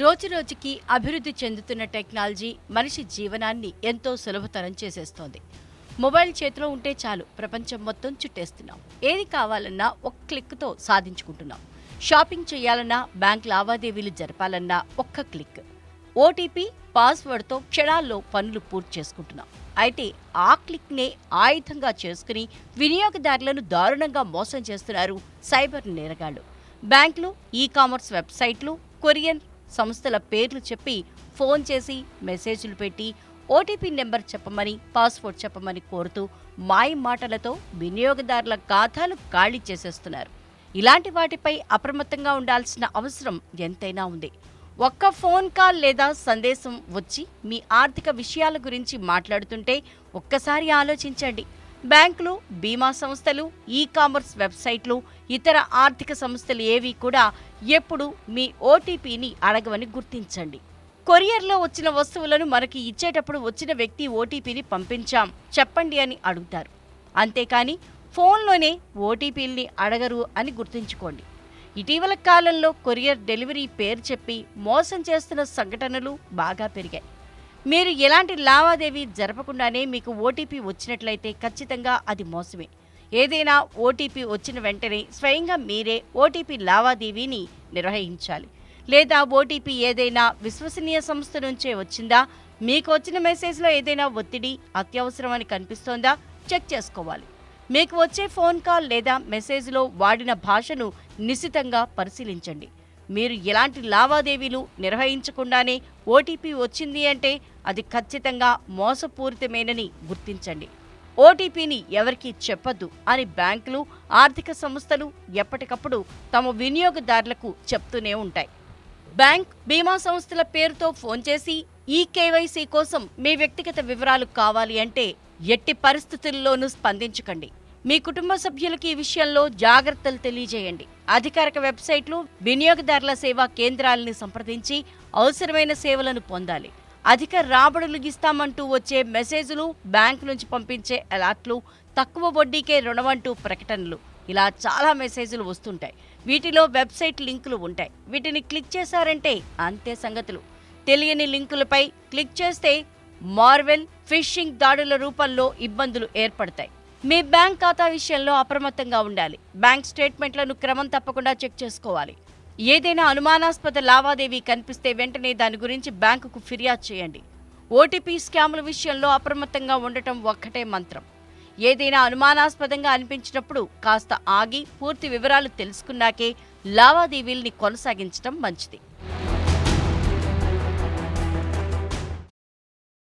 రోజురోజుకి అభివృద్ధి చెందుతున్న టెక్నాలజీ మనిషి జీవనాన్ని ఎంతో సులభతరం చేసేస్తోంది. మొబైల్ చేతిలో ఉంటే చాలు ప్రపంచం మొత్తం చుట్టేస్తున్నాం. ఏది కావాలన్నా ఒక క్లిక్తో సాధించుకుంటున్నాం. షాపింగ్ చేయాలన్నా బ్యాంక్ లావాదేవీలు జరపాలన్నా ఒక్క క్లిక్. ఓటీపీ పాస్వర్డ్తో క్షణాల్లో పనులు పూర్తి చేసుకుంటున్నాం. అయితే ఆ క్లిక్నే ఆయుధంగా చేసుకుని వినియోగదారులను దారుణంగా మోసం చేస్తున్నారు సైబర్ నేరగాళ్ళు బ్యాంకులు ఈ కామర్స్ వెబ్సైట్లు కొరియన్ సంస్థల పేర్లు చెప్పి ఫోన్ చేసి మెసేజ్లు పెట్టి ఓటీపీ నెంబర్ చెప్పమని పాస్వర్డ్ చెప్పమని కోరుతూ మాయ మాటలతో వినియోగదారుల ఖాతాలు ఖాళీ చేసేస్తున్నారు. ఇలాంటి వాటిపై అప్రమత్తంగా ఉండాల్సిన అవసరం ఎంతైనా ఉంది. ఒక్క ఫోన్ కాల్ లేదా సందేశం వచ్చి మీ ఆర్థిక విషయాల గురించి మాట్లాడుతుంటే ఒక్కసారి ఆలోచించండి. బ్యాంకులు బీమా సంస్థలు ఈ కామర్స్ వెబ్సైట్లు ఇతర ఆర్థిక సంస్థలు ఏవి కూడా ఎప్పుడు మీ ఓటీపీని అడగవని గుర్తించండి. కొరియర్లో వచ్చిన వస్తువులను మనకి ఇచ్చేటప్పుడు వచ్చిన వ్యక్తి ఓటీపీని పంపించాం చెప్పండి అని అడుగుతారు. అంతేకాని ఫోన్లోనే ఓటీపీల్ని అడగరు అని గుర్తుంచుకోండి. ఇటీవల కాలంలో కొరియర్ డెలివరీ పేరు చెప్పి మోసం చేస్తున్న సంఘటనలు బాగా పెరిగాయి. మీరు ఎలాంటి లావాదేవీ జరపకుండానే మీకు ఓటీపీ వచ్చినట్లయితే ఖచ్చితంగా అది మోసమే. ఏదైనా ఓటీపీ వచ్చిన వెంటనే స్వయంగా మీరే ఓటీపీ లావాదేవీని నిర్వహించాలి. లేదా ఓటీపీ ఏదైనా విశ్వసనీయ సంస్థ నుంచే వచ్చిందా? మీకు వచ్చిన మెసేజ్లో ఏదైనా ఒత్తిడి అత్యవసరమని కనిపిస్తోందా? చెక్ చేసుకోవాలి. మీకు వచ్చే ఫోన్ కాల్ లేదా మెసేజ్లో వాడిన భాషను నిశితంగా పరిశీలించండి. మీరు ఎలాంటి లావాదేవీలు నిర్వహించకుండానే ఓటీపీ వచ్చింది అంటే అది ఖచ్చితంగా మోసపూరితమేనని గుర్తించండి. ఓటీపీని ఎవరికీ చెప్పద్దు అని బ్యాంకులు ఆర్థిక సంస్థలు ఎప్పటికప్పుడు తమ వినియోగదారులకు చెప్తూనే ఉంటాయి. బ్యాంక్ బీమా సంస్థల పేరుతో ఫోన్ చేసి ఈ కేవైసీ కోసం మీ వ్యక్తిగత వివరాలు కావాలి అంటే ఎట్టి పరిస్థితుల్లోనూ స్పందించకండి. మీ కుటుంబ సభ్యులకి ఈ విషయంలో జాగ్రత్తలు తెలియజేయండి. అధికారిక వెబ్సైట్లు వినియోగదారుల సేవా కేంద్రాలని సంప్రదించి అవసరమైన సేవలను పొందాలి. అధిక రాబడులు ఇస్తామంటూ వచ్చే మెసేజ్లు బ్యాంకు నుంచి పంపించే అలాట్లు తక్కువ వడ్డీకే రుణమంటూ ప్రకటనలు. ఇలా చాలా మెసేజ్లు వస్తుంటాయి. వీటిలో వెబ్సైట్ లింకులు ఉంటాయి. వీటిని క్లిక్ చేశారంటే అంతే సంగతులు. తెలియని లింకులపై క్లిక్ చేస్తే మార్వెల్ ఫిషింగ్ దాడుల రూపంలో ఇబ్బందులు ఏర్పడతాయి. మీ బ్యాంక్ ఖాతా విషయంలో అప్రమత్తంగా ఉండాలి. బ్యాంక్ స్టేట్మెంట్లను క్రమం తప్పకుండా చెక్ చేసుకోవాలి. ఏదైనా అనుమానాస్పద లావాదేవీ కనిపిస్తే వెంటనే దాని గురించి బ్యాంకుకు ఫిర్యాదు చేయండి. ఓటీపీ స్కాముల విషయంలో అప్రమత్తంగా ఉండటం ఒక్కటే మంత్రం. ఏదైనా అనుమానాస్పదంగా అనిపించినప్పుడు కాస్త ఆగి పూర్తి వివరాలు తెలుసుకున్నాకే లావాదేవీల్ని కొనసాగించడం మంచిది.